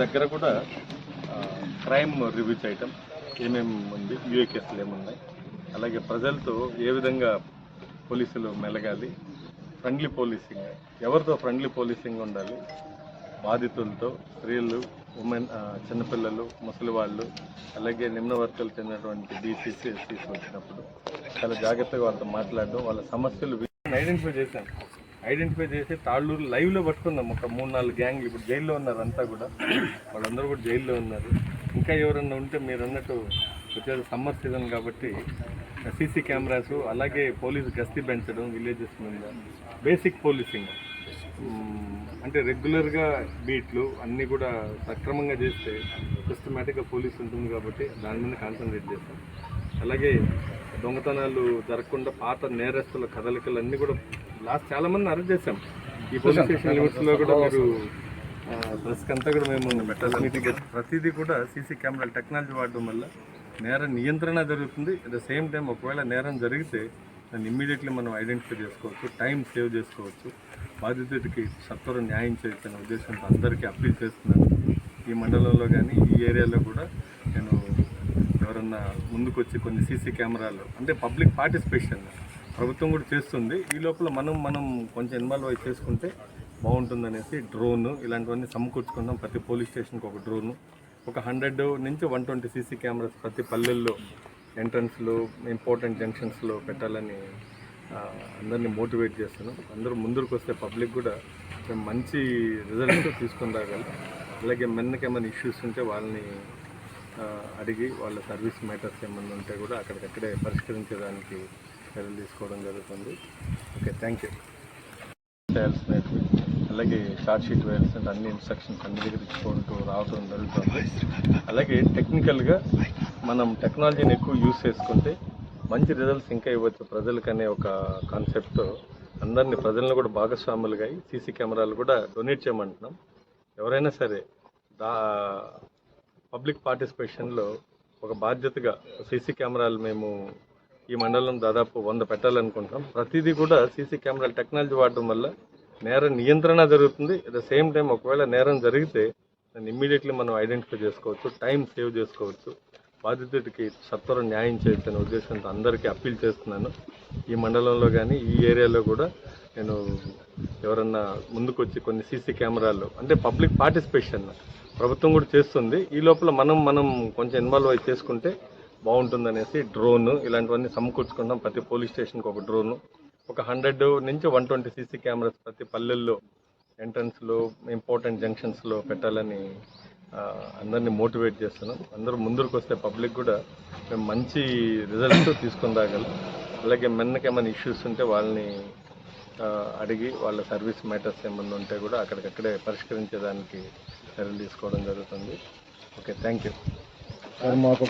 దగ్గర కూడా crime review చేయటం ఏమేమి ఉంది యూఏ కేసులు ఏమున్నాయి అలాగే ప్రజలతో ఏ విధంగా పోలీసులు మెలగాలి ఫ్రెండ్లీ పోలీసింగ్ ఎవరితో ఫ్రెండ్లీ పోలీసింగ్ ఉండాలి బాధితులతో స్త్రీలు ఉమెన్ చిన్నపిల్లలు ముసలి వాళ్ళు అలాగే నిమ్న వర్గాలు చెందినటువంటి బీసీసీ ఎస్సీస్ వచ్చినప్పుడు చాలా జాగ్రత్తగా వాళ్ళతో మాట్లాడడం వాళ్ళ సమస్యలు ఐడెంటిఫై చేశాను ఐడెంటిఫై చేసి తాళ్ళూరు లైవ్లో పట్టుకున్నాం ఒక మూడు నాలుగు గ్యాంగ్లు ఇప్పుడు జైల్లో ఉన్నారు అంతా కూడా. వాళ్ళందరూ కూడా జైల్లో ఉన్నారు. ఇంకా ఎవరన్నా ఉంటే మీరు అన్నట్టు వచ్చేది సమ్మర్ సీజన్ కాబట్టి సీసీ కెమెరాస్ అలాగే పోలీసు గస్తీ పెంచడం విలేజెస్ మీద. Basic policing. అంటే రెగ్యులర్గా బీట్లు అన్నీ కూడా సక్రమంగా చేస్తే సిస్టమేటిక్గా పోలీస్ ఉంటుంది కాబట్టి దాని మీద కాన్సన్ట్రేట్ చేస్తాం. అలాగే దొంగతనాలు జరగకుండా పాత నేరస్తుల కదలికలు అన్నీ కూడా లాస్ట్ చాలా మంది అరెస్ట్ చేశాం. ఈ పోలీస్ స్టేషన్ లిమిట్స్లో కూడా మీరు ప్రెస్కి అంతా కూడా మేము ప్రతిదీ కూడా సీసీ కెమెరాల టెక్నాలజీ వాడడం వల్ల నేర నియంత్రణ జరుగుతుంది. అట్ ద సేమ్ టైం ఒకవేళ నేరం జరిగితే దాన్ని ఇమ్మీడియట్లీ మనం ఐడెంటిఫై చేసుకోవచ్చు టైం సేవ్ చేసుకోవచ్చు. బాధితుడికి సత్వర న్యాయం చేయొచ్చు అనే ఉద్దేశంతో అందరికీ అప్పీల్ చేస్తున్నాను. ఈ మండలంలో కానీ ఈ ఏరియాలో కూడా నేను ఎవరన్నా ముందుకొచ్చి కొన్ని సీసీ కెమెరాలు అంటే పబ్లిక్ పార్టిసిపేషన్ ప్రభుత్వం కూడా చేస్తుంది. ఈ లోపల మనం మనం కొంచెం ఇన్వాల్వ్ అయి చేసుకుంటే బాగుంటుందనేసి డ్రోన్ ఇలాంటివన్నీ సమకూర్చుకుందాం. ప్రతి పోలీస్ స్టేషన్కి ఒక డ్రోన్ ఒక హండ్రెడ్ నుంచి వన్ ట్వంటీ సీసీ కెమెరాస్ ప్రతి పల్లెల్లో ఎంట్రన్స్లో ఇంపార్టెంట్ జంక్షన్స్లో పెట్టాలని అందరినీ మోటివేట్ చేస్తున్నాం. అందరూ ముందుకు వస్తే పబ్లిక్ కూడా మంచి రిజల్ట్ తీసుకుని రాగలం. అలాగే మెన్కి ఏమైనా ఇష్యూస్ ఉంటే వాళ్ళని అడిగి వాళ్ళ సర్వీస్ మ్యాటర్స్ ఏమైనా ఉంటే కూడా అక్కడికక్కడే పరిష్కరించడానికి చర్యలు తీసుకోవడం జరుగుతుంది. ఓకే థ్యాంక్ యూ చేయాల్సినవి అలాగే షార్ట్ షీట్ వేయాల్సిన అన్ని ఇన్స్ట్రక్షన్స్ అన్ని దగ్గర ఇచ్చుకుంటూ రావడం జరుగుతుంది. అలాగే టెక్నికల్గా మనం టెక్నాలజీని ఎక్కువ యూస్ చేసుకుంటే మంచి రిజల్ట్స్ ఇంకా ఇవ్వచ్చు ప్రజలకనే ఒక కాన్సెప్ట్ అందరినీ ప్రజలను కూడా భాగస్వాములుగా అయ్యి సీసీ కెమెరాలు కూడా డొనేట్ చేయమంటున్నాం. ఎవరైనా సరే దా పబ్లిక్ పార్టిసిపేషన్లో ఒక బాధ్యతగా సీసీ కెమెరాలు మేము ఈ మండలం దాదాపు వంద పెట్టాలనుకుంటాం ప్రతిదీ కూడా సీసీ కెమెరాల టెక్నాలజీ వాడడం వల్ల నేర నియంత్రణ జరుగుతుంది. అట్ ద సేమ్ టైం ఒకవేళ నేరం జరిగితే దాన్ని ఇమ్మీడియట్లీ మనం ఐడెంటిఫై చేసుకోవచ్చు టైం సేవ్ చేసుకోవచ్చు. బాధితుడికి సత్వరం న్యాయం చేయొచ్చు అనే ఉద్దేశంతో అందరికీ అప్పీల్ చేస్తున్నాను. ఈ మండలంలో కానీ ఈ ఏరియాలో కూడా నేను ఎవరన్నా ముందుకొచ్చి కొన్ని సీసీ కెమెరాలు అంటే పబ్లిక్ పార్టిసిపేషన్ ప్రభుత్వం కూడా చేస్తుంది. ఈ లోపల మనం మనం కొంచెం ఇన్వాల్వ్ అయి చేసుకుంటే బాగుంటుందనేసి డ్రోన్ ఇలాంటివన్నీ సమకూర్చుకుంటాం ప్రతి పోలీస్ స్టేషన్కి ఒక డ్రోన్. ఒక హండ్రెడ్ నుంచి వన్ ట్వంటీ సీసీ కెమెరాస్ ప్రతి పల్లెల్లో ఎంట్రన్స్లో ఇంపార్టెంట్ జంక్షన్స్లో పెట్టాలని అందరినీ మోటివేట్ చేస్తున్నాం. అందరూ ముందుకు వస్తే పబ్లిక్ కూడా మేము మంచి రిజల్ట్ తీసుకొని రాగలం. అలాగే మెన్నకి ఏమైనా ఇష్యూస్ ఉంటే వాళ్ళని అడిగి వాళ్ళ సర్వీస్ మ్యాటర్స్ ఏమన్నా ఉంటే కూడా అక్కడికక్కడే పరిష్కరించేదానికి చర్యలు తీసుకోవడం జరుగుతుంది. ఓకే థ్యాంక్ యూ మాకు